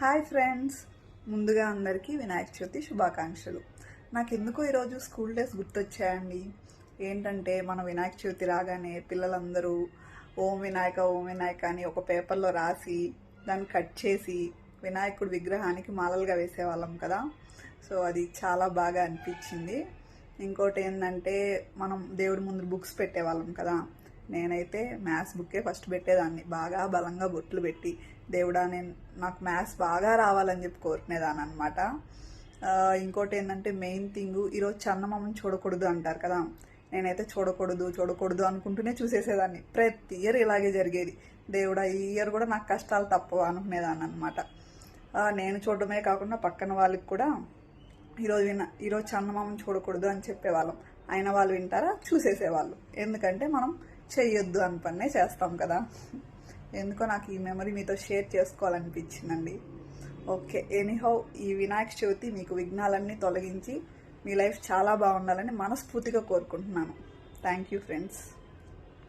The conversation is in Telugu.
Hi friends. ముందుగా అందరికీ వినాయక చవితి శుభాకాంక్షలు. నాకు ఎందుకో ఈరోజు స్కూల్ డేస్ గుర్తొచ్చాయండి. ఏంటంటే మన వినాయక చవితి రాగానే పిల్లలందరూ ఓం వినాయక ఓం వినాయక అని ఒక పేపర్లో రాసి దాన్ని కట్ చేసి వినాయకుడి విగ్రహానికి మాలలుగా వేసేవాళ్ళం కదా. సో అది చాలా బాగా అనిపించింది. ఇంకోటి ఏంటంటే మనం దేవుడి ముందు బుక్స్ పెట్టేవాళ్ళం కదా. నేనైతే మ్యాథ్స్ బుక్కే ఫస్ట్ పెట్టేదాన్ని. బాగా బలంగా బొట్లు పెట్టి దేవుడా నేను నాకు మ్యాథ్స్ బాగా రావాలని చెప్పి కోరుకునేదాన్ని అనమాట ఇంకోటి ఏంటంటే మెయిన్ థింగ్ ఈరోజు చందమామని చూడకూడదు అంటారు కదా. నేనైతే చూడకూడదు చూడకూడదు అనుకుంటూనే చూసేసేదాన్ని. ప్రతి ఇయర్ ఇలాగే జరిగేది. దేవుడా ఈ ఇయర్ కూడా నాకు కష్టాలు తప్పవు అనుకునేదాన్ని అనమాట నేను చూడడమే కాకుండా పక్కన వాళ్ళకి కూడా ఈరోజు విన ఈరోజు చందమామని చూడకూడదు అని చెప్పేవాళ్ళం. అయిన వాళ్ళు వింటారా? చూసేసేవాళ్ళు. ఎందుకంటే మనం చెయ్యొద్దు అని పనే చేస్తాం కదా. ఎందుకో నాకు ఈ మెమరీ మీతో షేర్ చేసుకోవాలనిపించిందండి. ఓకే ఎనీహౌ ఈ వినాయక చవితి మీకు విఘ్నాలన్నీ తొలగించి మీ లైఫ్ చాలా బాగుండాలని మనస్ఫూర్తిగా కోరుకుంటున్నాను. Thank you friends